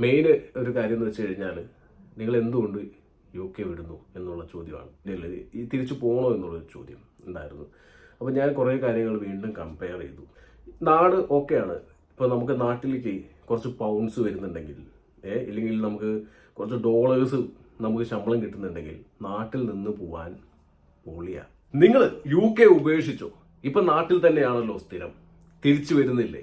Main ഒരു കാര്യം എന്ന് വെച്ച് കഴിഞ്ഞാൽ നിങ്ങൾ എന്തുകൊണ്ട് യു കെ വിടുന്നു എന്നുള്ള ചോദ്യമാണ്. ഈ തിരിച്ചു പോകണോ എന്നുള്ളൊരു ചോദ്യം ഉണ്ടായിരുന്നു. അപ്പോൾ ഞാൻ കുറേ കാര്യങ്ങൾ വീണ്ടും കമ്പയർ ചെയ്തു. നാട് ഓക്കെയാണ് ഇപ്പോൾ നമുക്ക് നാട്ടിലേക്ക് കുറച്ച് പൗണ്ട്സ് വരുന്നുണ്ടെങ്കിൽ ഏ ഇല്ലെങ്കിൽ നമുക്ക് കുറച്ച് ഡോളേഴ്സ് നമുക്ക് ശമ്പളം കിട്ടുന്നുണ്ടെങ്കിൽ നാട്ടിൽ നിന്ന് പോവാൻ പോളിയ. നിങ്ങൾ യു കെ ഉപേക്ഷിച്ചോ? ഇപ്പം നാട്ടിൽ തന്നെയാണല്ലോ സ്ഥിരം. തിരിച്ചു വരുന്നില്ലേ?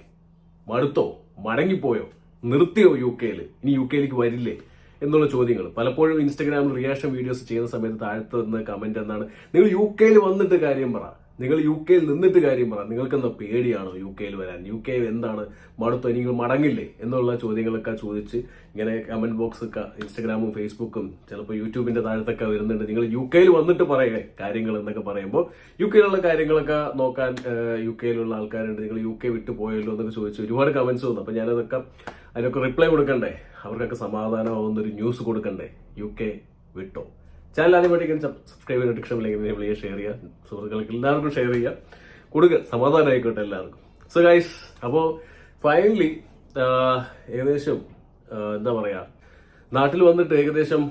മടുത്തോ? മടങ്ങിപ്പോയോ? നിർത്തിയോ യു കെയിൽ ഇനി യു കെയിലേക്ക് വരില്ലേ? എന്നുള്ള ചോദ്യങ്ങൾ പലപ്പോഴും ഇൻസ്റ്റാഗ്രാമിൽ റിയാക്ഷൻ വീഡിയോസ് ചെയ്യുന്ന സമയത്ത് താഴത്ത് നിന്ന് കമന്റ് എന്നാണ്. നിങ്ങൾ യു കെയിൽ വന്നിട്ട് കാര്യം പറ. നിങ്ങൾ യു കെയിൽ നിന്നിട്ട് കാര്യം പറ. നിങ്ങൾക്ക് എന്താ പേടിയാണോ യു കെയിൽ വരാൻ? യു കെ എന്താണ്? മടുത്തോ? നിങ്ങൾ മടങ്ങില്ലേ? എന്നുള്ള ചോദ്യങ്ങളൊക്കെ ചോദിച്ച് ഇങ്ങനെ കമന്റ് ബോക്സ് ഒക്കെ ഇൻസ്റ്റാഗ്രാമും ഫേസ്ബുക്കും ചിലപ്പോൾ യൂട്യൂബിന്റെ താഴത്തൊക്കെ വരുന്നുണ്ട്. നിങ്ങൾ യു കെയിൽ വന്നിട്ട് പറയേ കാര്യങ്ങൾ എന്നൊക്കെ പറയുമ്പോൾ. യു കെയിലുള്ള കാര്യങ്ങളൊക്കെ നോക്കാൻ യു കെയിലുള്ള ആൾക്കാരുണ്ട്. നിങ്ങൾ യു കെ വിട്ടു പോയല്ലോ എന്നൊക്കെ ചോദിച്ചു ഒരുപാട് കമന്റ്സ് വന്നു. അപ്പോൾ ഞാനതൊക്കെ അതിനൊക്കെ റിപ്ലൈ കൊടുക്കണ്ടേ? അവർക്കൊക്കെ സമാധാനമാവുന്ന ഒരു ന്യൂസ് കൊടുക്കണ്ടേ? യു കെ വിട്ടോ? ചാനൽ ആദ്യമായിട്ട് സബ്സ്ക്രൈബ് ചെയ്യുക നോട്ടിഫിക്കേഷൻ അല്ലെങ്കിൽ ഷെയർ ചെയ്യുക സുഹൃത്തുക്കൾക്ക് എല്ലാവർക്കും ഷെയർ ചെയ്യുക. കൊടുക്കുക സമാധാനമായിക്കോട്ടെ എല്ലാവർക്കും. സോ ഗൈസ് അപ്പോൾ ഫൈനലി ഏകദേശം എന്താ പറയുക നാട്ടിൽ വന്നിട്ട് ഏകദേശം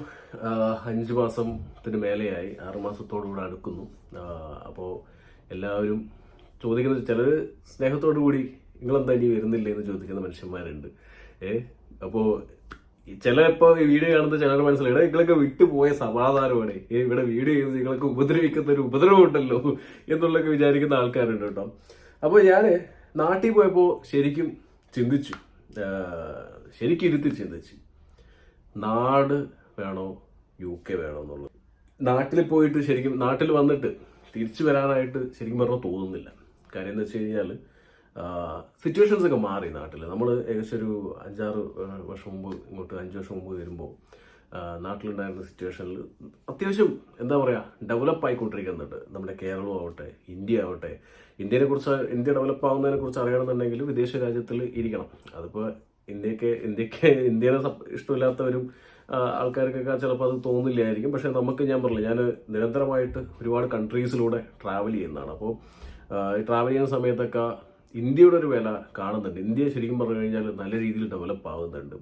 അഞ്ച് മാസത്തിന് മേലെയായി ആറ് മാസത്തോടുകൂടെ അടുക്കുന്നു. അപ്പോൾ എല്ലാവരും ചോദിക്കുന്നത് ചിലർ സ്നേഹത്തോടു കൂടി നിങ്ങളെന്താ ഇനി വരുന്നില്ലേ? എന്ന് ചോദിക്കുന്ന മനുഷ്യന്മാരുണ്ട്. ഏ? അപ്പോൾ ചിലപ്പോൾ വീഡിയോ കാണുന്ന ചിലർ മനസ്സിലായി "എടാ, നിങ്ങളൊക്കെ വിട്ടുപോയ സമാധാനമാണ്. ഏ ഇവിടെ വീഡിയോ ചെയ്ത് നിങ്ങളൊക്കെ ഉപദ്രവിക്കുന്ന ഒരു ഉപദ്രവം ഉണ്ടല്ലോ എന്നുള്ളൊക്കെ വിചാരിക്കുന്ന ആൾക്കാരുണ്ട് കേട്ടോ. അപ്പോൾ ഞാൻ നാട്ടിൽ പോയപ്പോൾ ശരിക്കും ചിന്തിച്ചു. ശരിക്കും ഇരുത്തി ചിന്തിച്ചു. നാട് വേണോ യു കെ വേണോ എന്നുള്ളത്. നാട്ടിൽ പോയിട്ട് ശരിക്കും നാട്ടിൽ വന്നിട്ട് തിരിച്ചു വരാനായിട്ട് ശരിക്കും പറഞ്ഞാൽ തോന്നുന്നില്ല. കാര്യം എന്ന് വെച്ച് കഴിഞ്ഞാൽ സിറ്റുവേഷൻസ് ഒക്കെ മാറി നാട്ടിൽ നമ്മൾ ഏകദേശം ഒരു അഞ്ചാറ് വർഷം മുമ്പ് ഇങ്ങോട്ട് അഞ്ച് വർഷം മുമ്പ് വരുമ്പോൾ നാട്ടിലുണ്ടായിരുന്ന സിറ്റുവേഷനിൽ അത്യാവശ്യം എന്താ പറയുക ഡെവലപ്പ് ആയിക്കൊണ്ടിരിക്കുന്നുണ്ട്. നമ്മുടെ കേരളം ആവട്ടെ ഇന്ത്യ ആവട്ടെ. ഇന്ത്യനെ കുറിച്ച് ഇന്ത്യ ഡെവലപ്പ് ആവുന്നതിനെ കുറിച്ച് അറിയണമെന്നുണ്ടെങ്കിൽ വിദേശ രാജ്യത്തിൽ ഇരിക്കണം. അതിപ്പോൾ ഇന്ത്യയ്ക്ക് ഇന്ത്യയ്ക്ക് ഇന്ത്യനെ ഇഷ്ടമില്ലാത്തവരും ആൾക്കാർക്കൊക്കെ ചിലപ്പോൾ അത് തോന്നില്ലായിരിക്കും. പക്ഷേ നമുക്ക് ഞാൻ പറഞ്ഞില്ല ഞാൻ നിരന്തരമായിട്ട് ഒരുപാട് കൺട്രീസിലൂടെ ട്രാവൽ ചെയ്യുന്നതാണ്. അപ്പോൾ ട്രാവൽ ചെയ്യുന്ന സമയത്തൊക്കെ ഇന്ത്യയുടെ ഒരു വില കാണുന്നുണ്ട്. ഇന്ത്യ ശരിക്കും പറഞ്ഞു കഴിഞ്ഞാൽ നല്ല രീതിയിൽ ഡെവലപ്പ് ആകുന്നുണ്ട്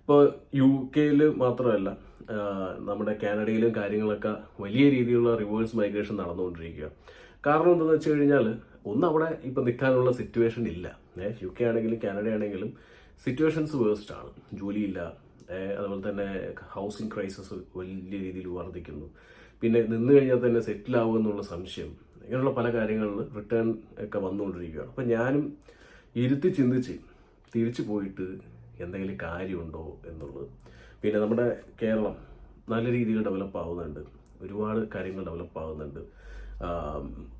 ഇപ്പോൾ യു കെയിൽ മാത്രമല്ല നമ്മുടെ കാനഡയിലും കാര്യങ്ങളൊക്കെ വലിയ രീതിയിലുള്ള റിവേഴ്സ് മൈഗ്രേഷൻ നടന്നുകൊണ്ടിരിക്കുക കാരണം എന്താണെന്ന് വെച്ച് കഴിഞ്ഞാൽ ഒന്ന് അവിടെ ഇപ്പം നിൽക്കാനുള്ള സിറ്റുവേഷൻ ഇല്ല. യു കെ ആണെങ്കിലും കാനഡ ആണെങ്കിലും സിറ്റുവേഷൻസ് വേസ്റ്റ് ആണ്. ജോലിയില്ല. അതുപോലെ തന്നെ ഹൗസിംഗ് ക്രൈസിസ് വലിയ രീതിയിൽ വർദ്ധിക്കുന്നു. പിന്നെ നിന്ന് കഴിഞ്ഞാൽ തന്നെ സെറ്റിൽ ആവുമെന്നുള്ള സംശയം. ഇങ്ങനെയുള്ള പല കാര്യങ്ങളിൽ റിട്ടേൺ ഒക്കെ വന്നുകൊണ്ടിരിക്കുകയാണ്. അപ്പം ഞാനും ഇരുത്തി ചിന്തിച്ച് തിരിച്ചു പോയിട്ട് എന്തെങ്കിലും കാര്യമുണ്ടോ എന്നുള്ളത്. പിന്നെ നമ്മുടെ കേരളം നല്ല രീതിയിൽ ഡെവലപ്പ് ആവുന്നുണ്ട്. ഒരുപാട് കാര്യങ്ങൾ ഡെവലപ്പ് ആവുന്നുണ്ട്.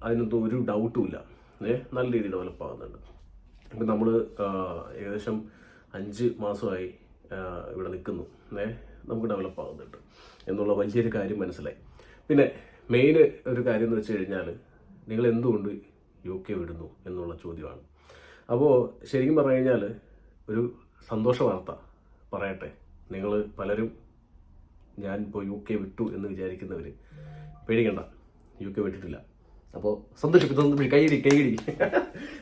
അതിനൊന്നും ഒരു ഡൗട്ടും ഇല്ല. ഏ നല്ല രീതിയിൽ ഡെവലപ്പ് ആവുന്നുണ്ട്. ഇപ്പം നമ്മൾ ഏകദേശം അഞ്ച് മാസമായി ഇവിടെ നിൽക്കുന്നു. ഏ നമുക്ക് ഡെവലപ്പ് ആവുന്നുണ്ട്. എന്നുള്ള വലിയൊരു കാര്യം മനസ്സിലായി. പിന്നെ മെയിൻ ഒരു കാര്യം എന്ന് വെച്ച് കഴിഞ്ഞാൽ നിങ്ങൾ എന്തുകൊണ്ട് യു കെ വിടുന്നു എന്നുള്ള ചോദ്യമാണ്. അപ്പോൾ ശരിക്കും പറഞ്ഞു കഴിഞ്ഞാൽ ഒരു സന്തോഷ വാർത്ത പറയട്ടെ. നിങ്ങൾ പലരും ഞാൻ ഇപ്പോൾ യു കെ വിട്ടു എന്ന് വിചാരിക്കുന്നവർ പേടിക്കണ്ട. യു കെ വിട്ടിട്ടില്ല. അപ്പോൾ സന്തോഷിപ്പിച്ചു കൈയിടി കൈയിടി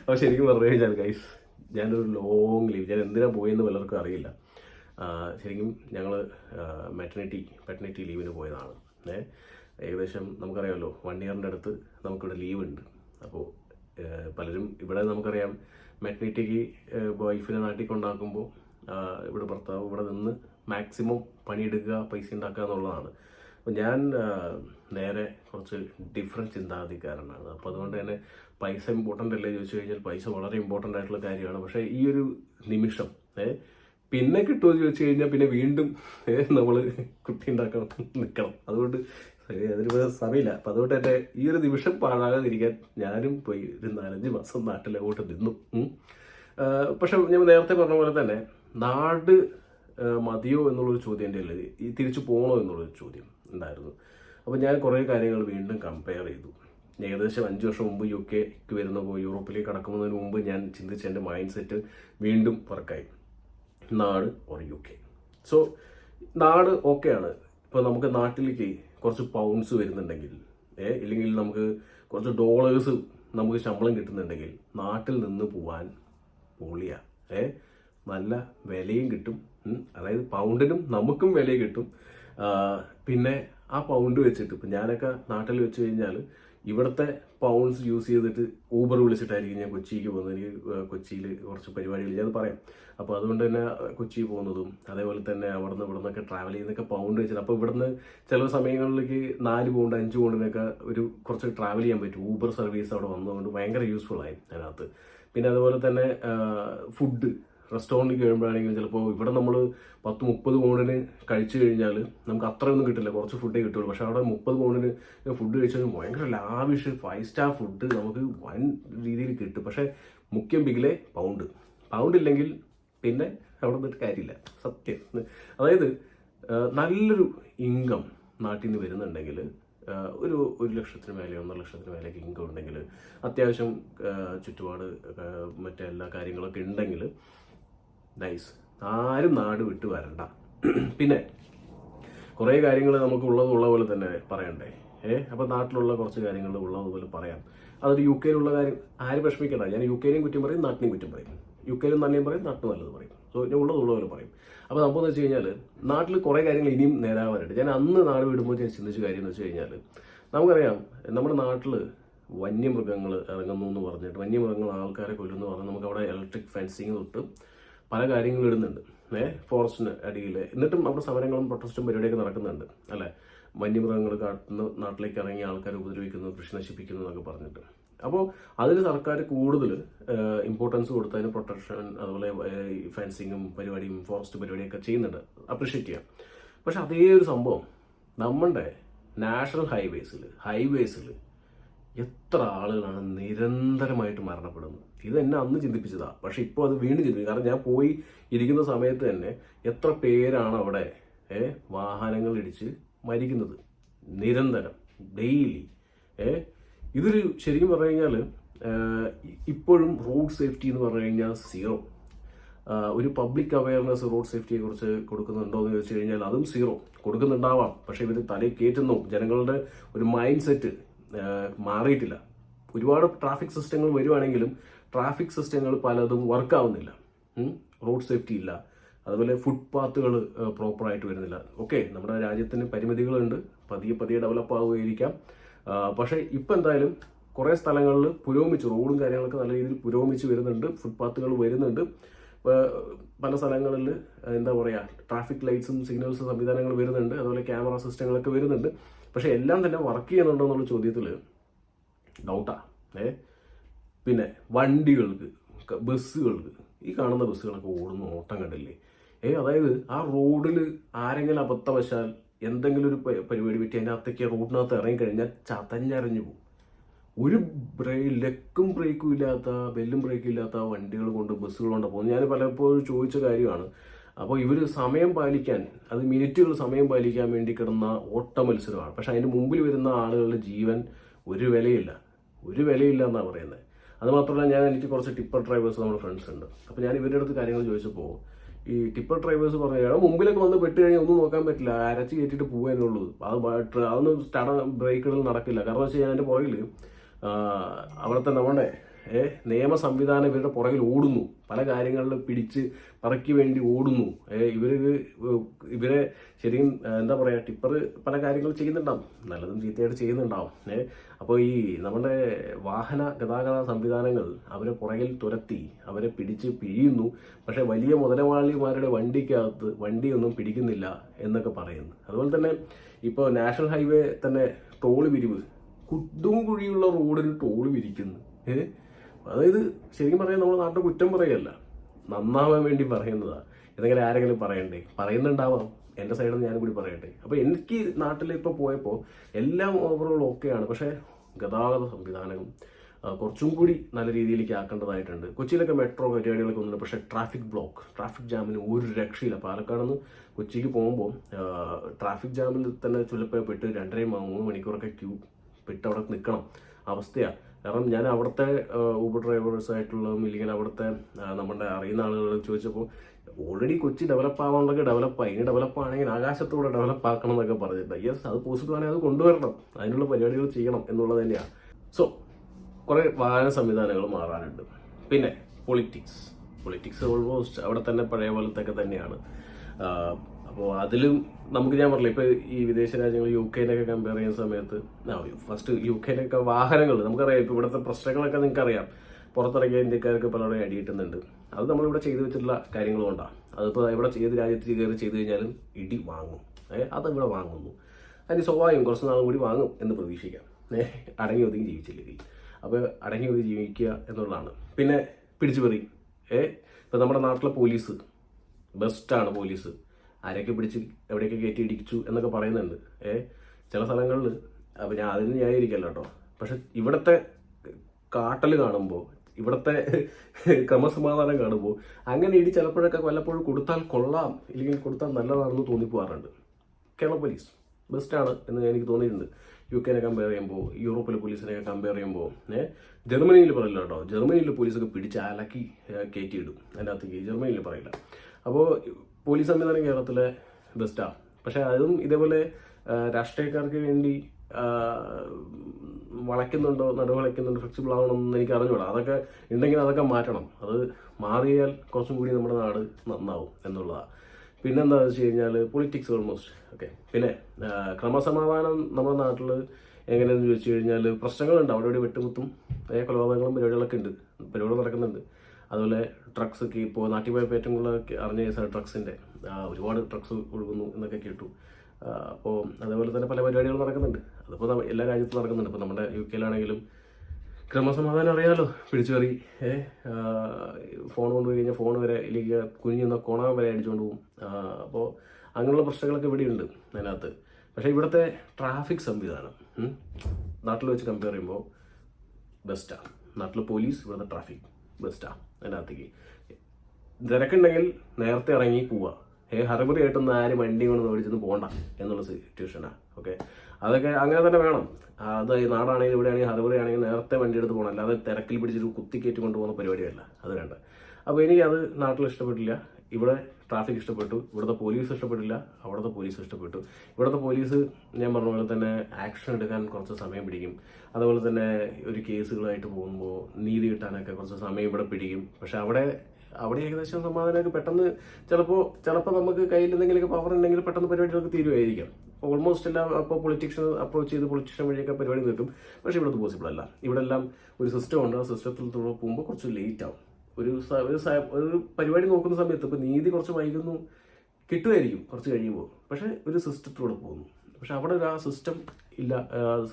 അപ്പോൾ ശരിക്കും പറഞ്ഞു കഴിഞ്ഞാൽ ഗൈസ് ഞാനൊരു ലോങ് ലീവ് ഞാൻ എന്തിനാണ് പോയെന്ന് പലർക്കും അറിയില്ല. ശരിക്കും ഞങ്ങൾ മെറ്റർണിറ്റി പെറ്റർണിറ്റി ലീവിന് പോയതാണ്. ഏ ഏകദേശം നമുക്കറിയാമല്ലോ വൺ ഇയറിന്റെ അടുത്ത് നമുക്കിവിടെ ലീവ് ഉണ്ട്. അപ്പോൾ പലരും ഇവിടെ നമുക്കറിയാം മെറ്റർണിറ്റിക്ക് വൈഫിനെ നാട്ടിൽ കൊണ്ടാക്കുമ്പോൾ ഇവിടെ ഭർത്താവ് ഇവിടെ നിന്ന് മാക്സിമം പണിയെടുക്കുക പൈസ ഉണ്ടാക്കുക എന്നുള്ളതാണ്. അപ്പോൾ ഞാൻ നേരെ കുറച്ച് ഡിഫറന്റ് ചിന്താഗതിക്കാരനാണ്. അപ്പോൾ അതുകൊണ്ട് തന്നെ പൈസ ഇമ്പോർട്ടന്റ് അല്ലേ ചോദിച്ചു കഴിഞ്ഞാൽ പൈസ വളരെ ഇമ്പോർട്ടന്റ് ആയിട്ടുള്ള കാര്യമാണ്. പക്ഷേ ഈ ഒരു നിമിഷം പിന്നെ കിട്ടുമോ ചോദിച്ചു കഴിഞ്ഞാൽ പിന്നെ വീണ്ടും നമ്മൾ കുട്ടി ഉണ്ടാക്കണം നിൽക്കണം അതുകൊണ്ട് അതിന് സമയമില്ല. അപ്പം അതുകൊണ്ട് തന്നെ ഈ ഒരു നിമിഷം പാഴാകാതിരിക്കാൻ ഞാനും പോയി ഒരു നാലഞ്ച് മാസം നാട്ടിലോട്ട് നിന്നു. പക്ഷെ ഞാൻ നേരത്തെ പറഞ്ഞ പോലെ തന്നെ നാട് മതിയോ എന്നുള്ളൊരു ചോദ്യം എന്റെ ഉള്ളത് ഈ തിരിച്ചു പോകണോ എന്നുള്ളൊരു ചോദ്യം ഉണ്ടായിരുന്നു. അപ്പോൾ ഞാൻ കുറേ കാര്യങ്ങൾ വീണ്ടും കമ്പയർ ചെയ്തു. ഏകദേശം അഞ്ച് വർഷം മുമ്പ് യു കെക്ക് വരുന്നപ്പോൾ യൂറോപ്പിലേക്ക് കടക്കുന്നതിന് മുമ്പ് ഞാൻ ചിന്തിച്ച എന്റെ മൈൻഡ് സെറ്റ് വീണ്ടും വർക്കായി നാട് ഓർ യു കെ സോ നാട് ഓക്കെയാണ് ഇപ്പോൾ നമുക്ക് നാട്ടിലേക്ക് കുറച്ച് പൗണ്ട്സ് വരുന്നുണ്ടെങ്കിൽ ഏ ഇല്ലെങ്കിൽ നമുക്ക് കുറച്ച് ഡോളേഴ്സ് നമുക്ക് ശമ്പളം കിട്ടുന്നുണ്ടെങ്കിൽ നാട്ടിൽ നിന്ന് പോവാൻ പൊളിയാ ഏ നല്ല വിലയും കിട്ടും അതായത് പൗണ്ടിനും നമുക്കും വില കിട്ടും. പിന്നെ ആ പൗണ്ട് വെച്ചിട്ട് ഇപ്പം ഞാനൊക്കെ നാട്ടിൽ വെച്ച് കഴിഞ്ഞാൽ ഇവിടുത്തെ പൗണ്ട്സ് യൂസ് ചെയ്തിട്ട് ഊബർ വിളിച്ചിട്ടായിരിക്കും ഞാൻ കൊച്ചിക്ക് പോകുന്നത്. എനിക്ക് കൊച്ചിയിൽ കുറച്ച് പരിപാടികൾ ഞാൻ പറയാം. അപ്പോൾ അതുകൊണ്ട് തന്നെ കൊച്ചി പോകുന്നതും അതേപോലെ തന്നെ അവിടുന്ന് ഇവിടെ നിന്നൊക്കെ ട്രാവൽ ചെയ്യുന്നൊക്കെ പൗണ്ട് വെച്ചിട്ട് അപ്പോൾ ഇവിടുന്ന് ചില സമയങ്ങളിലേക്ക് നാല് പൗണ്ട് അഞ്ച് പൗണ്ടിനൊക്കെ ഒരു കുറച്ച് ട്രാവൽ ചെയ്യാൻ പറ്റും. ഊബർ സർവീസ് അവിടെ വന്നതുകൊണ്ട് ഭയങ്കര യൂസ്ഫുൾ ആയി അതിനകത്ത്. പിന്നെ അതുപോലെ തന്നെ ഫുഡ് റെസ്റ്റോറന്റിൽ കഴിയുമ്പോഴാണെങ്കിലും ചിലപ്പോൾ ഇവിടെ നമ്മൾ പത്ത് മുപ്പത് പൗണ്ടിന് കഴിച്ചു കഴിഞ്ഞാൽ നമുക്ക് അത്രയൊന്നും കിട്ടില്ല. കുറച്ച് ഫുഡേ കിട്ടുള്ളൂ. പക്ഷേ അവിടെ മുപ്പത് പൗണ്ടിന് ഫുഡ് കഴിച്ചാൽ ഭയങ്കര ലാവിഷ് ഫൈവ് സ്റ്റാർ ഫുഡ് നമുക്ക് വൻ രീതിയിൽ കിട്ടും. പക്ഷേ മുഖ്യം ബിഗിലെ പൗണ്ട് പൗണ്ട് ഇല്ലെങ്കിൽ പിന്നെ അവിടെ നിന്നിട്ട് കാര്യമില്ല. സത്യം. അതായത് നല്ലൊരു ഇൻകം നാട്ടിൽ നിന്ന് വരുന്നുണ്ടെങ്കിൽ ഒരു ഒരു ലക്ഷത്തിന് മേലെ ഒന്നര ലക്ഷത്തിന് മേലേക്ക് ഇൻകം ഉണ്ടെങ്കിൽ അത്യാവശ്യം ചുറ്റുപാട് മറ്റെല്ലാ കാര്യങ്ങളൊക്കെ ഉണ്ടെങ്കിൽ നൈസ് ആരും നാട് വിട്ട് വരണ്ട. പിന്നെ കുറേ കാര്യങ്ങൾ നമുക്ക് ഉള്ളത് ഉള്ള പോലെ തന്നെ പറയണ്ടേ? ഏ? അപ്പോൾ നാട്ടിലുള്ള കുറച്ച് കാര്യങ്ങൾ ഉള്ളതുപോലെ പറയാം. അതൊരു യു കെയിലുള്ള കാര്യം ആരും വിഷമിക്കണ്ട. ഞാൻ യു കെയിലെയും കുറ്റം പറയും നാട്ടിനെയും കുറ്റം പറയും. യു കെയിലും നല്ലതും പറയും നാട്ടിൽ നല്ലത് പറയും. സോ ഞാൻ ഉള്ളത് ഉള്ള പോലെ പറയും. അപ്പോൾ സംഭവം എന്ന് വെച്ച് കഴിഞ്ഞാൽ നാട്ടിൽ കുറേ കാര്യങ്ങൾ ഇനിയും നേരാവാനുണ്ട്. ഞാൻ അന്ന് നാട് വിടുമ്പോൾ ഞാൻ ചിന്തിച്ച കാര്യം എന്ന് വെച്ച് കഴിഞ്ഞാൽ നമുക്കറിയാം നമ്മുടെ നാട്ടിൽ വന്യമൃഗങ്ങൾ ഇറങ്ങുന്നു എന്ന് പറഞ്ഞിട്ട് വന്യമൃഗങ്ങൾ ആൾക്കാരെ കൊല്ലുന്നു പറഞ്ഞാൽ നമുക്ക് അവിടെ ഇലക്ട്രിക് ഫെൻസിങ് തൊട്ട് പല കാര്യങ്ങളും ഇടുന്നുണ്ട്. ഏ ഫോറസ്റ്റിന് അടിയിൽ എന്നിട്ടും അവിടെ സമരങ്ങളും പ്രൊട്ടസ്റ്റും പരിപാടിയൊക്കെ നടക്കുന്നുണ്ട്. അല്ലേ? വന്യമൃഗങ്ങൾ കാട്ടുന്ന നാട്ടിലേക്ക് ഇറങ്ങി ആൾക്കാരെ ഉപദ്രവിക്കുന്നു കൃഷി നശിപ്പിക്കുന്നു എന്നൊക്കെ പറഞ്ഞിട്ട്. അപ്പോൾ അതിന് സർക്കാർ കൂടുതൽ ഇമ്പോർട്ടൻസ് കൊടുത്തതിന് പ്രൊട്ടക്ഷൻ അതുപോലെ ഫെൻസിങ്ങും പരിപാടിയും ഫോറസ്റ്റ് പരിപാടിയൊക്കെ ചെയ്യുന്നുണ്ട്. അപ്രിഷ്യേറ്റ് ചെയ്യാം. പക്ഷെ അതേ ഒരു സംഭവം നമ്മുടെ നാഷണൽ ഹൈവേസിൽ ഹൈവേസിൽ എത്ര ആളുകളാണ് നിരന്തരമായിട്ട് മരണപ്പെടുന്നത്? ഇത് എന്നെ അന്ന് ചിന്തിപ്പിച്ചതാണ് പക്ഷെ ഇപ്പോൾ അത് വീണ്ടും ചിന്തിക്കും കാരണം ഞാൻ പോയി ഇരിക്കുന്ന സമയത്ത് തന്നെ എത്ര പേരാണ് അവിടെ വാഹനങ്ങൾ ഇടിച്ച് മരിക്കുന്നത്. നിരന്തരം ഡെയിലി ഇതൊരു ശരിക്കും പറഞ്ഞു കഴിഞ്ഞാൽ ഇപ്പോഴും റോഡ് സേഫ്റ്റി എന്ന് പറഞ്ഞു കഴിഞ്ഞാൽ സീറോ. ഒരു പബ്ലിക് അവയർനെസ് റോഡ് സേഫ്റ്റിയെ കുറിച്ച് കൊടുക്കുന്നുണ്ടോ എന്ന് ചോദിച്ചു കഴിഞ്ഞാൽ അതും സീറോ. കൊടുക്കുന്നുണ്ടാവാം. പക്ഷെ ഇവർ തലയിൽ കയറ്റുന്നു ജനങ്ങളുടെ ഒരു മൈൻഡ് സെറ്റ് മാറിയിട്ടില്ല. ഒരുപാട് ട്രാഫിക് സിസ്റ്റങ്ങൾ വരുവാണെങ്കിലും ട്രാഫിക് സിസ്റ്റങ്ങൾ പലതും വർക്ക് ആവുന്നില്ല. റോഡ് സേഫ്റ്റി ഇല്ല. അതുപോലെ ഫുട്പാത്തുകൾ പ്രോപ്പറായിട്ട് വരുന്നില്ല. ഓക്കെ നമ്മുടെ രാജ്യത്തിന് പരിമിതികളുണ്ട്. പതിയെ പതിയെ ഡെവലപ്പ് ആവുകയായിരിക്കാം. പക്ഷേ ഇപ്പം എന്തായാലും കുറേ സ്ഥലങ്ങളിൽ പുരോഗമിച്ച്. റോഡും കാര്യങ്ങളൊക്കെ നല്ല രീതിയിൽ പുരോഗമിച്ച് വരുന്നുണ്ട്. ഫുട്പാത്തുകൾ വരുന്നുണ്ട്. പല സ്ഥലങ്ങളിൽ എന്താ പറയുക ട്രാഫിക് ലൈറ്റ്സും സിഗ്നൽസും സംവിധാനങ്ങൾ വരുന്നുണ്ട്. അതുപോലെ ക്യാമറ സിസ്റ്റങ്ങളൊക്കെ വരുന്നുണ്ട്. പക്ഷേ എല്ലാം തന്നെ വർക്ക് ചെയ്യുന്നുണ്ടോ എന്നുള്ള ചോദ്യത്തിൽ ഡൗട്ടാണ് ഏ? പിന്നെ വണ്ടികൾക്ക് ബസ്സുകൾക്ക് ഈ കാണുന്ന ബസ്സുകളൊക്കെ ഓടുന്ന ഓട്ടം കണ്ടില്ലേ? ഏ അതായത് ആ റോഡിൽ ആരെങ്കിലും അബദ്ധവശാൽ എന്തെങ്കിലും ഒരു പരിപാടി പറ്റി അതിനകത്തേക്ക് റോഡിനകത്ത് ഇറങ്ങിക്കഴിഞ്ഞാൽ ചതഞ്ഞറിഞ്ഞു പോകും. ഒരു ബ്രേ ലെക്കും ബ്രേക്കും ഇല്ലാത്ത ബെല്ലും ബ്രേക്കും ഇല്ലാത്ത വണ്ടികൾ കൊണ്ട് ബസ്സുകൾ കൊണ്ട് പോകുന്നത് ഞാൻ പലപ്പോഴും ചോദിച്ച കാര്യമാണ് അപ്പോൾ ഇവർ സമയം പാലിക്കാൻ അത് മിനിറ്റുകൾ സമയം പാലിക്കാൻ വേണ്ടി കിടന്ന ഓട്ട മത്സരമാണ്. പക്ഷെ അതിന് മുമ്പിൽ വരുന്ന ആളുകളുടെ ജീവൻ ഒരു വിലയില്ല. ഒരു വിലയില്ല എന്നാണ് പറയുന്നത്. അത് മാത്രമല്ല ഞാൻ എനിക്ക് കുറച്ച് ടിപ്പർ ഡ്രൈവേഴ്സ് നമ്മുടെ ഫ്രണ്ട്സ് ഉണ്ട്. അപ്പോൾ ഞാൻ ഇവരുടെ അടുത്ത് കാര്യങ്ങൾ ചോദിച്ചപ്പോൾ ഈ ടിപ്പർ ഡ്രൈവേഴ്സ് പറഞ്ഞു കഴിഞ്ഞാൽ മുമ്പിലൊക്കെ വന്ന് പെട്ട് കഴിഞ്ഞാൽ ഒന്നും നോക്കാൻ പറ്റില്ല അരച്ച് കയറ്റിട്ട് പോകാനുള്ളൂ അത് ബ- ട്ര- അതൊന്നും സ്റ്റഡ ബ്രേക്കുകൾ നടക്കില്ല. കാരണം വെച്ച് കഴിഞ്ഞാൽ അതിന്റെ പുറകിൽ അവിടുത്തെ നമ്മുടെ നിയമ സംവിധാനം ഇവരുടെ പുറകിൽ ഓടുന്നു. പല കാര്യങ്ങളിൽ പിടിച്ച് പറക്കി വേണ്ടി ഓടുന്നു. ഏഹ് ഇവർ ഇവരെ ശരിക്കും എന്താ പറയുക ടിപ്പർ പല കാര്യങ്ങൾ ചെയ്യുന്നുണ്ടാവും. നല്ലതും ചീത്തയായിട്ട് ചെയ്യുന്നുണ്ടാവും. ഏഹ് അപ്പോൾ ഈ നമ്മുടെ വാഹന ഗതാഗത സംവിധാനങ്ങൾ അവരെ പുറകിൽ തുരത്തി അവരെ പിടിച്ച് പിഴിയുന്നു. പക്ഷേ വലിയ മുതലാളിമാരുടെ വണ്ടിക്കകത്ത് വണ്ടിയൊന്നും പിടിക്കുന്നില്ല എന്നൊക്കെ പറയുന്നു. അതുപോലെ തന്നെ ഇപ്പോൾ നാഷണൽ ഹൈവേ തന്നെ ടോൾ പിരിവ്. കുണ്ടും കുഴിയുള്ള റോഡിന് ടോൾ പിരിക്കുന്നു. ഏ അതായത് ശരിക്കും പറയാൻ നമ്മൾ നാട്ടിൽ കുറ്റം പറയല്ല നന്നാവാൻ വേണ്ടി പറയുന്നതാ. ഏതെങ്കിലും ആരെങ്കിലും പറയണ്ടേ? പറയുന്നുണ്ടാവാം. എന്റെ സൈഡിൽ ഞാനും കൂടി പറയട്ടെ. അപ്പോൾ എനിക്ക് നാട്ടിൽ ഇപ്പോൾ പോയപ്പോൾ എല്ലാം ഓവറോൾ ഓക്കെയാണ് പക്ഷേ ഗതാഗത സംവിധാനവും കുറച്ചും കൂടി നല്ല രീതിയിലേക്ക് ആക്കേണ്ടതായിട്ടുണ്ട്. കൊച്ചിയിലൊക്കെ മെട്രോ പരിപാടികളൊക്കെ ഉണ്ട്. പക്ഷേ ട്രാഫിക് ബ്ലോക്ക് ട്രാഫിക് ജാമിന് ഒരു രക്ഷയില്ല. പാലക്കാട് നിന്ന് കൊച്ചിക്ക് പോകുമ്പോൾ ട്രാഫിക് ജാമിൽ തന്നെ ചിലപ്പോൾ പെട്ട് രണ്ടര മൂന്ന് മണിക്കൂറൊക്കെ ക്യൂ പെട്ട് അവിടെ നിൽക്കണം. അവസ്ഥയാണ് കാരണം ഞാൻ അവിടുത്തെ ഊബർ ഡ്രൈവേഴ്സ് ആയിട്ടുള്ളതും ഇല്ലെങ്കിൽ അവിടുത്തെ നമ്മുടെ അറിയുന്ന ആളുകളോട് ചോദിച്ചപ്പോൾ ഓൾറെഡി കൊച്ചി ഡെവലപ്പ് ആവാനുള്ളതൊക്കെ ഡെവലപ്പായി ഇനി ഡെവലപ്പ് ആണെങ്കിൽ ആകാശത്തോടെ ഡെവലപ്പ് ആക്കണം എന്നൊക്കെ പറഞ്ഞിട്ടുണ്ട്. യെസ് അത് പോസിബിൾ ആണെങ്കിൽ അത് കൊണ്ടുവരണം. അതിനുള്ള പരിപാടികൾ ചെയ്യണം എന്നുള്ളത് തന്നെയാണ്. സോ കുറേ വാഹന സംവിധാനങ്ങൾ മാറാനുണ്ട്. പിന്നെ പൊളിറ്റിക്സ് പൊളിറ്റിക്സ് ഓൾമോസ്റ്റ് അവിടെ തന്നെ പഴയ പോലത്തെ തന്നെയാണ്. അപ്പോൾ അതിലും നമുക്ക് ഞാൻ പറഞ്ഞില്ല ഇപ്പോൾ ഈ വിദേശ രാജ്യങ്ങൾ യു കെയിലൊക്കെ കമ്പയർ ചെയ്യുന്ന സമയത്ത് ഫസ്റ്റ് യു കെയിലൊക്കെ വാഹനങ്ങൾ നമുക്കറിയാം ഇപ്പോൾ ഇവിടുത്തെ പ്രശ്നങ്ങളൊക്കെ നിങ്ങൾക്കറിയാം. പുറത്തിറങ്ങിയ ഇന്ത്യക്കാർക്ക് പലരുടെ അടി കിട്ടുന്നുണ്ട് അത് നമ്മളിവിടെ ചെയ്തു വെച്ചിട്ടുള്ള കാര്യങ്ങൾ കൊണ്ടാണ്. അതിപ്പോൾ ഇവിടെ ഏത് രാജ്യത്ത് കയറി ചെയ്തു കഴിഞ്ഞാലും ഇടി വാങ്ങും. ഏഹ് അത് ഇവിടെ വാങ്ങുന്നു. അതിന് സ്വാഭാവികം കുറച്ച് നാളും കൂടി വാങ്ങും എന്ന് പ്രതീക്ഷിക്കാം. ഏഹ് അടങ്ങി ഒതുങ്ങി ജീവിച്ചില്ലെങ്കിൽ അപ്പോൾ അടങ്ങി ഒതുങ്ങി ജീവിക്കുക എന്നുള്ളതാണ്. പിന്നെ പിടിച്ചുപറി. ഏഹ് ഇപ്പം നമ്മുടെ നാട്ടിലെ പോലീസ് ബെസ്റ്റാണ് പോലീസ്. ആരെയൊക്കെ പിടിച്ച് എവിടെയൊക്കെ കയറ്റി ഇടിച്ചു എന്നൊക്കെ പറയുന്നുണ്ട്. ഏ? ചില സ്ഥലങ്ങളിൽ അപ്പം ഞാൻ അതിന് ന്യായീകരിക്കല്ലോ കേട്ടോ. പക്ഷെ ഇവിടുത്തെ കാട്ടൽ കാണുമ്പോൾ ഇവിടുത്തെ ക്രമസമാധാനം കാണുമ്പോൾ അങ്ങനെ ഇടി ചിലപ്പോഴൊക്കെ വല്ലപ്പോഴും കൊടുത്താൽ കൊള്ളാം ഇല്ലെങ്കിൽ കൊടുത്താൽ നല്ലതാണെന്ന് തോന്നിപ്പോവാറുണ്ട്. കേരള പോലീസ് ബെസ്റ്റാണ് എന്ന് എനിക്ക് തോന്നിയിട്ടുണ്ട്. യു കെനെ കമ്പയർ ചെയ്യുമ്പോൾ യൂറോപ്പിലെ പോലീസിനെയൊക്കെ കമ്പയർ ചെയ്യുമ്പോൾ ഏഹ് ജർമ്മനിയിൽ പറയില്ല കേട്ടോ. ജർമ്മനിയിലെ പോലീസൊക്കെ പിടിച്ച് അലക്കി ഏഹ്, കയറ്റിയിടും. അതിനകത്തേക്ക് ജർമ്മനിയിൽ പറയില്ല. അപ്പോൾ പോലീസ് സംവിധാനം കേരളത്തിലെ ബെസ്റ്റാണ് പക്ഷേ അതും ഇതേപോലെ രാഷ്ട്രീയക്കാർക്ക് വേണ്ടി വളയ്ക്കുന്നുണ്ടോ നടുവളയ്ക്കുന്നുണ്ടോ ഫ്ലെക്സിബിൾ ആവണമെന്ന് എനിക്ക് അറിഞ്ഞൂടാ. അതൊക്കെ ഉണ്ടെങ്കിൽ അതൊക്കെ മാറ്റണം. അത് മാറിയാൽ കുറച്ചും കൂടി നമ്മുടെ നാട് നന്നാവും എന്നുള്ളതാണ് പിന്നെന്താ വെച്ച് കഴിഞ്ഞാൽ പൊളിറ്റിക്സ് ഓൾമോസ്റ്റ് ഓക്കെ പിന്നെ ക്രമസമാധാനം നമ്മുടെ നാട്ടിൽ എങ്ങനെയെന്ന് ചോദിച്ചു കഴിഞ്ഞാൽ പ്രശ്നങ്ങളുണ്ട്. അവിടെ ഇവിടെ വെട്ടുമുത്തും കൊലപാതകങ്ങളും പരിപാടികളൊക്കെ ഉണ്ട്. പരിപാടികൾ നടക്കുന്നുണ്ട്. അതുപോലെ ട്രക്സൊക്കെ ഇപ്പോൾ നാട്ടിൽ പോയപ്പോൾ ഏറ്റവും കൂടുതൽ അറിഞ്ഞ കേസാണ് ട്രക്സിന്റെ ഒരുപാട് ട്രക്സ് ഒഴുകുന്നു എന്നൊക്കെ കേട്ടു. അപ്പോൾ അതേപോലെ തന്നെ പല പരിപാടികളും നടക്കുന്നുണ്ട്. അതിപ്പോൾ എല്ലാ രാജ്യത്തും നടക്കുന്നുണ്ട്. ഇപ്പോൾ നമ്മുടെ യു കെയിലാണെങ്കിലും ക്രമസമാധാനം അറിയാലോ. പിടിച്ചുകറി ഏ ഫോൺ കൊണ്ടുപോയി കഴിഞ്ഞാൽ ഫോൺ വരെ ഇല്ലെങ്കിൽ കുഞ്ഞു നിന്ന കോണാൻ വരെ അടിച്ചുകൊണ്ട് പോകും അപ്പോൾ അങ്ങനെയുള്ള പ്രശ്നങ്ങളൊക്കെ ഇവിടെയുണ്ട് അതിനകത്ത്. പക്ഷേ ഇവിടുത്തെ ട്രാഫിക് സംവിധാനം നാട്ടിൽ വെച്ച് കമ്പയർ ചെയ്യുമ്പോൾ ബെസ്റ്റാണ് നാട്ടിൽ പോലീസ് ഇവിടുത്തെ ട്രാഫിക് ബെസ്റ്റാണ് അതിനകത്തേക്ക്. തിരക്കുണ്ടെങ്കിൽ നേരത്തെ ഇറങ്ങി പോവുക ഏ ഹറബറി ആയിട്ടൊന്നും ആരും വണ്ടി കൊണ്ട് മേടിച്ചൊന്നും പോകണ്ട എന്നുള്ള സിറ്റുവേഷനാണ് ഓക്കെ അതൊക്കെ അങ്ങനെ തന്നെ വേണം. അത് നാടാണെങ്കിൽ ഇവിടെയാണെങ്കിൽ ആണെങ്കിൽ നേരത്തെ വണ്ടി എടുത്ത് പോകണം. അല്ലാതെ തിരക്കിൽ പിടിച്ചൊരു കുത്തിക്കയറ്റി കൊണ്ടുപോകുന്ന പരിപാടിയല്ല അത് വേണ്ട. അപ്പോൾ എനിക്ക് അത് നാട്ടിൽ ഇഷ്ടപ്പെട്ടില്ല. ഇവിടെ ട്രാഫിക് ഇഷ്ടപ്പെട്ടു. ഇവിടുത്തെ പോലീസ് ഇഷ്ടപ്പെട്ടില്ല. അവിടുത്തെ പോലീസ് ഇഷ്ടപ്പെട്ടു. ഇവിടുത്തെ പോലീസ് ഞാൻ പറഞ്ഞ പോലെ തന്നെ ആക്ഷൻ എടുക്കാൻ കുറച്ച് സമയം പിടിക്കും. അതുപോലെ തന്നെ ഒരു കേസുകളായിട്ട് പോകുമ്പോൾ നീതി കിട്ടാനൊക്കെ കുറച്ച് സമയം ഇവിടെ പിടിക്കും. പക്ഷെ അവിടെ അവിടെ ഏകദേശം സമാധാനമൊക്കെ പെട്ടെന്ന് ചിലപ്പോൾ ചിലപ്പോൾ നമുക്ക് കയ്യിൽ എന്തെങ്കിലുമൊക്കെ പവർ ഉണ്ടെങ്കിൽ പെട്ടെന്ന് പരിപാടികളൊക്കെ തീരുമായിരിക്കും. ഓൾമോസ്റ്റ് എല്ലാം അപ്പോൾ പൊളിറ്റിക്ഷൻ അപ്രോച്ച് ചെയ്ത് പൊളിറ്റിക്ഷൻ വഴിയൊക്കെ പരിപാടി നിൽക്കും. പക്ഷേ ഇവിടെ പോസിബിൾ അല്ല. ഇവിടെ എല്ലാം ഒരു സിസ്റ്റം ഉണ്ട്. ആ സിസ്റ്റത്തിൽ പോകുമ്പോൾ കുറച്ച് ലേറ്റ് ആവും. ഒരു ഒരു ഒരു പരിപാടി നോക്കുന്ന സമയത്ത് ഇപ്പോൾ നീതി കുറച്ച് വൈകുന്നു കിട്ടുമായിരിക്കും കുറച്ച് കഴിയുമ്പോൾ. പക്ഷേ ഒരു സിസ്റ്റത്തിലൂടെ പോകുന്നു. പക്ഷെ അവിടെ ഒരു ആ സിസ്റ്റം ഇല്ല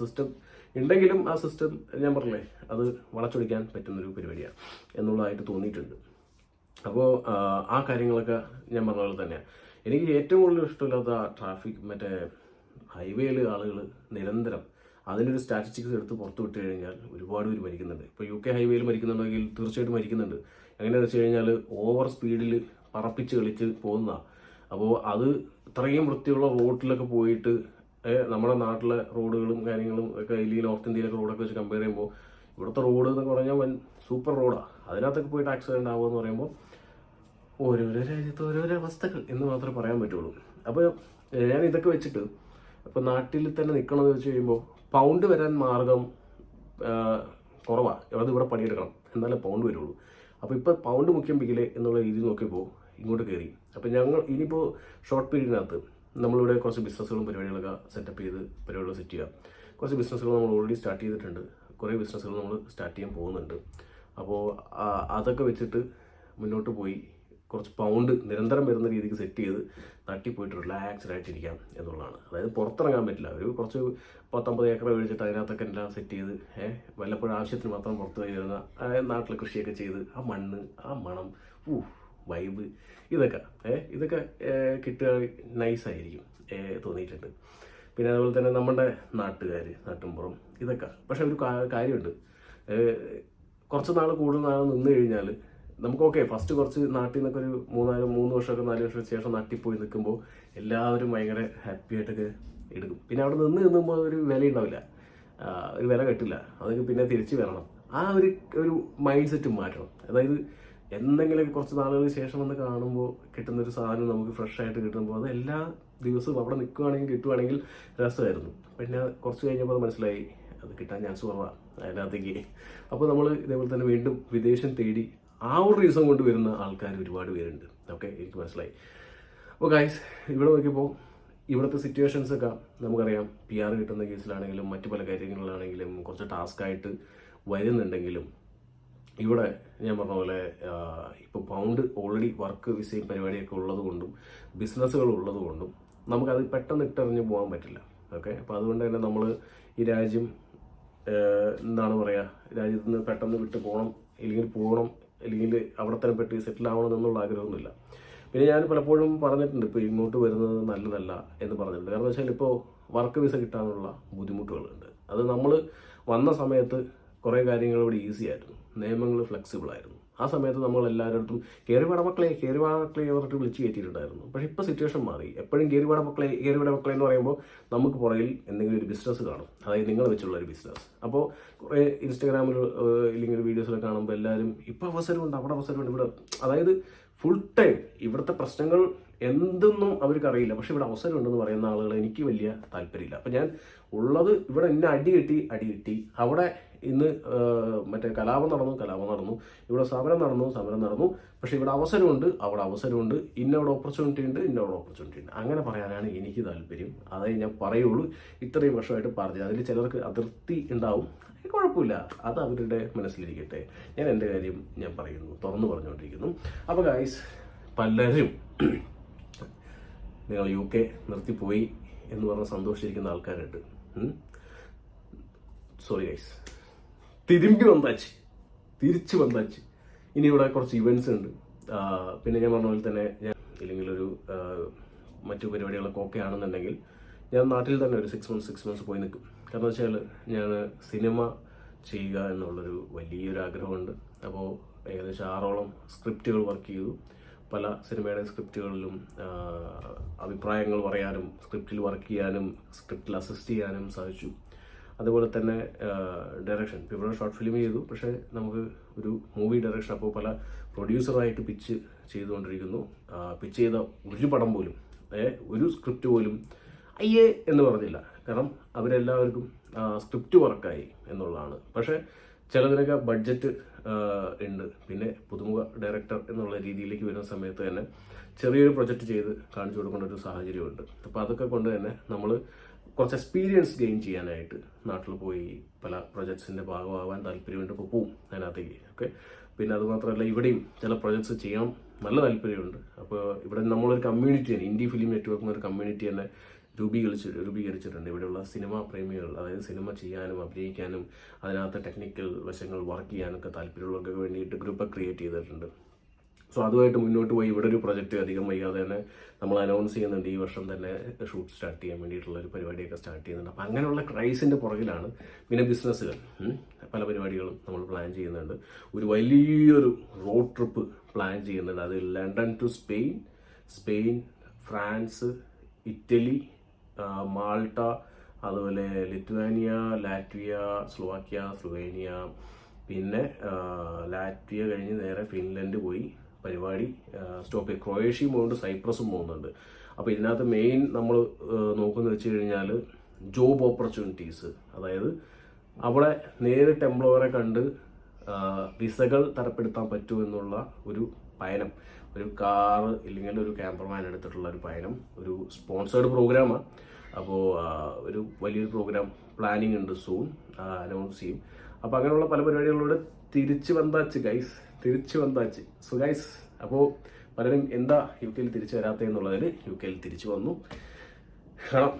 സിസ്റ്റം ഉണ്ടെങ്കിലും ആ സിസ്റ്റം ഞാൻ പറഞ്ഞേ അത് വളച്ചൊടിക്കാൻ പറ്റുന്നൊരു പരിപാടിയാണ് എന്നുള്ളതായിട്ട് തോന്നിയിട്ടുണ്ട്. അപ്പോൾ ആ കാര്യങ്ങളൊക്കെ ഞാൻ പറഞ്ഞ പോലെ തന്നെയാണ് എനിക്ക് ഏറ്റവും കൂടുതൽ ഇഷ്ടമില്ലാത്ത ട്രാഫിക് മറ്റേ ഹൈവേയിൽ ആളുകൾ നിരന്തരം അതിനൊരു സ്റ്റാറ്റിസ്റ്റിക്സ് എടുത്ത് പുറത്ത് വിട്ട് കഴിഞ്ഞാൽ ഒരുപാട് പേര് മരിക്കുന്നുണ്ട്. ഇപ്പോൾ യു കെ ഹൈവേയിൽ മരിക്കുന്നുണ്ടെങ്കിൽ തീർച്ചയായിട്ടും മരിക്കുന്നുണ്ട്. എങ്ങനെയാണെന്ന് വെച്ച് കഴിഞ്ഞാൽ ഓവർ സ്പീഡിൽ പറപ്പിച്ച് കളിച്ച് പോകുന്ന അപ്പോൾ അത് ഇത്രയും വൃത്തിയുള്ള റോഡിലൊക്കെ പോയിട്ട് നമ്മുടെ നാട്ടിലെ റോഡുകളും കാര്യങ്ങളും ഒക്കെ ഈ നോർത്ത് ഇന്ത്യയിലൊക്കെ റോഡൊക്കെ വെച്ച് കമ്പയർ ചെയ്യുമ്പോൾ ഇവിടുത്തെ റോഡ് എന്നൊക്കെ പറഞ്ഞാൽ വൻ സൂപ്പർ റോഡാണ് അതിനകത്തൊക്കെ പോയിട്ട് ആക്സിഡന്റ് ആവുക എന്ന് പറയുമ്പോൾ ഓരോരോ രാജ്യത്ത് ഓരോരോ അവസ്ഥകൾ എന്ന് മാത്രമേ പറയാൻ പറ്റുള്ളൂ. അപ്പോൾ ഞാൻ ഇതൊക്കെ വെച്ചിട്ട് ഇപ്പോൾ നാട്ടിൽ തന്നെ നിൽക്കണമെന്ന് വെച്ച് കഴിയുമ്പോൾ പൗണ്ട് വരാൻ മാർഗം കുറവാണ് അത് ഇവിടെ പണിയെടുക്കണം. എന്നാലേ പൗണ്ട് വരുള്ളൂ. അപ്പോൾ ഇപ്പോൾ പൗണ്ട് മുഖ്യം പിക്കില്ലേ എന്നുള്ള രീതി നോക്കിയപ്പോൾ ഇങ്ങോട്ട് കയറി അപ്പോൾ ഞങ്ങൾ ഇനിയിപ്പോൾ ഷോർട്ട് പീരീഡിനകത്ത് നമ്മളിവിടെ കുറച്ച് ബിസിനസ്സുകളും പരിപാടികളൊക്കെ സെറ്റപ്പ് ചെയ്ത് പരിപാടികൾ സെറ്റ് ചെയ്യുക. കുറച്ച് ബിസിനസ്സുകൾ നമ്മൾ ഓൾറെഡി സ്റ്റാർട്ട് ചെയ്തിട്ടുണ്ട്. കുറേ ബിസിനസ്സുകൾ നമ്മൾ സ്റ്റാർട്ട് ചെയ്യാൻ പോകുന്നുണ്ട്. അപ്പോൾ അതൊക്കെ വെച്ചിട്ട് മുന്നോട്ട് പോയി കുറച്ച് പൗണ്ട് നിരന്തരം വരുന്ന രീതിക്ക് സെറ്റ് ചെയ്ത് തട്ടിപ്പോയിട്ട് റിലാക്സ്ഡ് ആയിട്ടിരിക്കാം എന്നുള്ളതാണ്. അതായത് പുറത്തിറങ്ങാൻ പറ്റില്ല. ഒരു കുറച്ച് പത്തൊമ്പത് ഏക്കർ മേടിച്ചിട്ട് അതിനകത്തൊക്കെ എല്ലാം സെറ്റ് ചെയ്ത് ഏഹ് വല്ലപ്പോഴും ആവശ്യത്തിന് മാത്രം പുറത്ത് പോയി വരുന്ന ആ, നാട്ടിലെ കൃഷിയൊക്കെ ചെയ്ത് ആ മണ്ണ് ആ മണം ഊ വൈബ് ഇതൊക്കെ. ഇതൊക്കെ കിട്ടുക നൈസായിരിക്കും തോന്നിയിട്ടുണ്ട്. പിന്നെ അതുപോലെ തന്നെ നമ്മുടെ നാട്ടുകാർ നാട്ടുമ്പുറം ഇതൊക്കെ. പക്ഷെ ഒരു കാര്യമുണ്ട്. കുറച്ച് നാൾ കൂടുതൽ നാൾ നിന്ന് കഴിഞ്ഞാൽ നമുക്ക് ഓക്കെ ഫസ്റ്റ് കുറച്ച് നാട്ടിൽ നിന്നൊക്കെ ഒരു മൂന്നാൽ മൂന്ന് വർഷമൊക്കെ നാല് വർഷം ശേഷം നാട്ടിൽ പോയി നിൽക്കുമ്പോൾ എല്ലാവരും ഭയങ്കര ഹാപ്പി ആയിട്ടൊക്കെ എടുക്കും. പിന്നെ അവിടെ നിന്ന് നിന്നുമ്പോൾ ഒരു വില ഉണ്ടാവില്ല ഒരു വില കിട്ടില്ല. അതൊക്കെ പിന്നെ തിരിച്ചു വരണം. ആ ഒരു ഒരു മൈൻഡ് സെറ്റ് മാറ്റണം. അതായത് എന്തെങ്കിലും കുറച്ച് നാളുകൾക്ക് ശേഷം വന്ന് കാണുമ്പോൾ കിട്ടുന്ന ഒരു സാധനം നമുക്ക് ഫ്രഷ് ആയിട്ട് കിട്ടുമ്പോൾ അത് എല്ലാ ദിവസവും അവിടെ നിൽക്കുവാണെങ്കിൽ കിട്ടുവാണെങ്കിൽ രസമായിരുന്നു. പിന്നെ കുറച്ച് കഴിഞ്ഞപ്പോൾ അത് മനസ്സിലായി അത് കിട്ടാൻ ചാൻസ് കുറവാണ് അതിനകത്തേക്ക്. അപ്പോൾ നമ്മൾ ഇതേപോലെ തന്നെ വീണ്ടും വിദേശം തേടി ആ ഒരു റീസൺ കൊണ്ട് വരുന്ന ആൾക്കാർ ഒരുപാട് പേരുണ്ട്. ഓക്കെ എനിക്ക് മനസ്സിലായി. അപ്പോൾ ഗൈസ് ഇവിടെ നോക്കിയപ്പോൾ ഇവിടുത്തെ സിറ്റുവേഷൻസ് ഒക്കെ നമുക്കറിയാം. പി ആർ കിട്ടുന്ന കേസിലാണെങ്കിലും മറ്റു പല കാര്യങ്ങളിലാണെങ്കിലും കുറച്ച് ടാസ്ക് ആയിട്ട് വരുന്നുണ്ടെങ്കിലും ഇവിടെ ഞാൻ പറഞ്ഞ പോലെ ഇപ്പോൾ പൗണ്ട് ഓൾറെഡി വർക്ക് വിസയും പരിപാടിയൊക്കെ ഉള്ളതുകൊണ്ടും ബിസിനസ്സുകൾ ഉള്ളത് കൊണ്ടും നമുക്കത് പെട്ടെന്ന് ഇട്ടെറിഞ്ഞ് പോകാൻ പറ്റില്ല. ഓക്കെ അപ്പോൾ അതുകൊണ്ട് തന്നെ നമ്മൾ ഈ രാജ്യം എന്താണ് പറയുക രാജ്യത്ത് നിന്ന് പെട്ടെന്ന് വിട്ട് പോകണം ഇല്ലെങ്കിൽ പോകണം അല്ലെങ്കിൽ അവിടെ തന്നെ പെട്ട് സെറ്റിൽ ആവണം എന്നുള്ള ആഗ്രഹമൊന്നുമില്ല. പിന്നെ ഞാൻ പലപ്പോഴും പറഞ്ഞിട്ടുണ്ട് ഇപ്പോൾ ഇങ്ങോട്ട് വരുന്നത് നല്ലതല്ല എന്ന് പറഞ്ഞിട്ടുണ്ട്. കാരണം വെച്ചാൽ ഇപ്പോൾ വർക്ക് വിസ കിട്ടാനുള്ള ബുദ്ധിമുട്ടുകളുണ്ട്. അത് നമ്മൾ വന്ന സമയത്ത് കുറേ കാര്യങ്ങൾ ഇവിടെ ഈസി ആയിരുന്നു. നിയമങ്ങൾ ഫ്ലെക്സിബിൾ ആയിരുന്നു. ആ സമയത്ത് നമ്മൾ എല്ലാവരുടെ കയറിവാട മക്കളെ കയറിവാട മക്കളെ പറഞ്ഞിട്ട് വിളിച്ച് കയറ്റിയിട്ടുണ്ടായിരുന്നു. പക്ഷേ ഇപ്പോൾ സിറ്റുവേഷൻ മാറി. എപ്പോഴും കയറിവാട മക്കളെ കയറിവാട മക്കളെ എന്ന് പറയുമ്പോൾ നമുക്ക് പുറകിൽ എന്തെങ്കിലും ഒരു ബിസിനസ് കാണും. അതായത് നിങ്ങൾ വെച്ചുള്ള ഒരു ബിസിനസ് അപ്പോൾ കുറേ ഇൻസ്റ്റാഗ്രാമിൽ ഇല്ലെങ്കിൽ വീഡിയോസിലൊക്കെ കാണുമ്പോൾ എല്ലാവരും ഇപ്പോൾ അവസരമുണ്ട് അവിടെ അവസരമുണ്ട്. ഇവിടെ അതായത് ഫുൾ ടൈം ഇവിടുത്തെ പ്രശ്നങ്ങൾ എന്തെന്നും അവർക്കറിയില്ല. പക്ഷെ ഇവിടെ അവസരം ഉണ്ടെന്ന് പറയുന്ന ആളുകൾ എനിക്ക് വലിയ താല്പര്യമില്ല. അപ്പം ഞാൻ ഉള്ളത് ഇവിടെ എന്നെ അടി കിട്ടി അടി കിട്ടി. അവിടെ ഇന്ന് മറ്റേ കലാപം നടന്നു കലാപം നടന്നു. ഇവിടെ സമരം നടന്നു സമരം നടന്നു. പക്ഷേ ഇവിടെ അവസരമുണ്ട് അവിടെ അവസരമുണ്ട്. ഇന്നവിടെ ഓപ്പർച്യൂണിറ്റി ഉണ്ട് ഇന്നവിടെ ഓപ്പർച്യൂണിറ്റി ഉണ്ട്. അങ്ങനെ പറയാനാണ് എനിക്ക് താല്പര്യം. അതേ ഞാൻ പറയുള്ളൂ. ഇത്രയും വർഷമായിട്ട് പറഞ്ഞു അതിൽ ചിലർക്ക് അതിർത്തി ഉണ്ടാവും. കുഴപ്പമില്ല. അത് അവരുടെ മനസ്സിലിരിക്കട്ടെ. ഞാൻ എന്റെ കാര്യം ഞാൻ പറയുന്നു. തുറന്നു പറഞ്ഞുകൊണ്ടിരിക്കുന്നു. അപ്പോൾ ഗായ്സ് പലരും നിങ്ങൾ യു കെ നിർത്തിപ്പോയി എന്ന് പറഞ്ഞ് സന്തോഷിച്ചിരിക്കുന്ന ആൾക്കാരുണ്ട്. സോറി ഗൈസ് തിരുമ്പി വന്നാച്ച്. തിരിച്ചു വന്നാച്ച്. ഇനി ഇവിടെ കുറച്ച് ഇവന്റ്സ് ഉണ്ട്. പിന്നെ ഞാൻ പറഞ്ഞ പോലെ തന്നെ ഞാൻ ഇല്ലെങ്കിൽ ഒരു മറ്റു പരിപാടികളൊക്കെ ഓക്കെ ആണെന്നുണ്ടെങ്കിൽ ഞാൻ നാട്ടിൽ തന്നെ ഒരു സിക്സ് മന്ത്സ് സിക്സ് മന്ത്സ് പോയി നിൽക്കും. കാരണം വെച്ചാൽ ഞാൻ സിനിമ ചെയ്യുക എന്നുള്ളൊരു വലിയൊരു ആഗ്രഹമുണ്ട്. അപ്പോൾ ഏകദേശം ആറോളം സ്ക്രിപ്റ്റുകൾ വർക്ക് ചെയ്തു. പല സിനിമയുടെ സ്ക്രിപ്റ്റുകളിലും അഭിപ്രായങ്ങൾ പറയാനും സ്ക്രിപ്റ്റിൽ വർക്ക് ചെയ്യാനും സ്ക്രിപ്റ്റിൽ അസിസ്റ്റ് ചെയ്യാനും സാധിച്ചു. അതുപോലെ തന്നെ ഡയറക്ഷൻ ഇവിടെ ഷോർട്ട് ഫിലിം ചെയ്തു. പക്ഷേ നമുക്ക് ഒരു മൂവി ഡയറക്ഷൻ അപ്പോൾ പല പ്രൊഡ്യൂസറായിട്ട് പിച്ച് ചെയ്തുകൊണ്ടിരിക്കുന്നു. പിച്ച് ചെയ്ത ഒരു പടം പോലും ഒരു സ്ക്രിപ്റ്റ് പോലും അയ്യേ എന്ന് പറഞ്ഞില്ല. കാരണം അവരെല്ലാവർക്കും സ്ക്രിപ്റ്റ് വർക്കായി എന്നുള്ളതാണ്. പക്ഷേ ചിലതിനൊക്കെ ബഡ്ജറ്റ് ഉണ്ട്. പിന്നെ പുതുമുഖ ഡയറക്ടർ എന്നുള്ള രീതിയിലേക്ക് വരുന്ന സമയത്ത് തന്നെ ചെറിയൊരു പ്രൊജക്റ്റ് ചെയ്ത് കാണിച്ചു കൊടുക്കേണ്ട ഒരു സാഹചര്യമുണ്ട്. അപ്പോൾ അതൊക്കെ കൊണ്ട് തന്നെ നമ്മൾ കുറച്ച് എക്സ്പീരിയൻസ് ഗെയിൻ ചെയ്യാനായിട്ട് നാട്ടിൽ പോയി പല പ്രൊജക്ട്സിന്റെ ഭാഗമാവാൻ താല്പര്യമുണ്ട് ഇപ്പോൾ പോവും അതിനകത്തേക്ക് ഓക്കെ? പിന്നെ അതുമാത്രമല്ല ഇവിടെയും ചില പ്രൊജക്ട്സ് ചെയ്യണം നല്ല താല്പര്യമുണ്ട്. അപ്പോൾ ഇവിടെ നമ്മളൊരു കമ്മ്യൂണിറ്റി തന്നെ ഇന്ത്യ ഫിലിം നെറ്റ്വർക്ക് എന്നൊരു കമ്മ്യൂണിറ്റി തന്നെ രൂപീകരിച്ച് രൂപീകരിച്ചിട്ടുണ്ട്. ഇവിടെയുള്ള സിനിമാ പ്രേമികൾ അതായത് സിനിമ ചെയ്യാനും അഭിനയിക്കാനും അതിനകത്ത് ടെക്നിക്കൽ വശങ്ങൾ വർക്ക് ചെയ്യാനൊക്കെ താല്പര്യമുള്ളവർക്ക് വേണ്ടിയിട്ട് ഗ്രൂപ്പ് ക്രിയേറ്റ് ചെയ്തിട്ടുണ്ട്. സോ അതുമായിട്ട് മുന്നോട്ട് പോയി. ഇവിടെ ഒരു പ്രൊജക്റ്റ് അധികം വൈകാതെ തന്നെ നമ്മൾ അനൗൺസ് ചെയ്യുന്നുണ്ട്. ഈ വർഷം തന്നെ ഷൂട്ട് സ്റ്റാർട്ട് ചെയ്യാൻ വേണ്ടിയിട്ടുള്ള ഒരു പരിപാടിയൊക്കെ സ്റ്റാർട്ട് ചെയ്യുന്നുണ്ട്. അപ്പം അങ്ങനെയുള്ള ക്രൈസിന്റെ പുറകിലാണ് പിന്നെ ബിസിനസ്സുകൾ പല പരിപാടികളും നമ്മൾ പ്ലാൻ ചെയ്യുന്നുണ്ട്. ഒരു വലിയൊരു റോഡ് ട്രിപ്പ് പ്ലാൻ ചെയ്യുന്നുണ്ട്. അത് London to Spain Spain France Italy Malta അതുപോലെ ലിത്വാനിയ ലാറ്റ്വിയ സ്ലോവാക്യ സ്ലോവേനിയ. പിന്നെ ലാറ്റ്വിയ കഴിഞ്ഞ് നേരെ ഫിൻലൻഡ് പോയി പരിപാടി സ്റ്റോപ്പ് ചെയ്യും ക്രൊയേഷ്യയും പോകുന്നുണ്ട് സൈപ്രസും പോകുന്നുണ്ട്. അപ്പോൾ ഇതിനകത്ത് മെയിൻ നമ്മൾ നോക്കുന്നത് വെച്ച് കഴിഞ്ഞാൽ ജോബ് ഓപ്പർച്യൂണിറ്റീസ്. അതായത് അവിടെ നേരിട്ട് എംപ്ലോയറെ കണ്ട് വിസകൾ തരപ്പെടുത്താൻ പറ്റുമെന്നുള്ള ഒരു പയനം. ഒരു കാറ് ഇല്ലെങ്കിൽ ഒരു ക്യാമ്പർമാൻ എടുത്തിട്ടുള്ള ഒരു പയനം ഒരു സ്പോൺസേർഡ് പ്രോഗ്രാമാണ് അപ്പോൾ ഒരു വലിയൊരു പ്രോഗ്രാം പ്ലാനിങ് ഉണ്ട് സൂൺ അനൗൺസ് ചെയ്യും. അപ്പോൾ അങ്ങനെയുള്ള പല പരിപാടികളിലൂടെ തിരിച്ചു വന്നാച്ച് ഗൈസ് തിരിച്ചു വന്നാച്ച്. സോ ഗൈസ് അപ്പോൾ പലരും എന്താ യു കെയിൽ തിരിച്ചു വരാത്തതെന്നുള്ളതിന് യു കെയിൽ തിരിച്ചു വന്നു. കാണാം.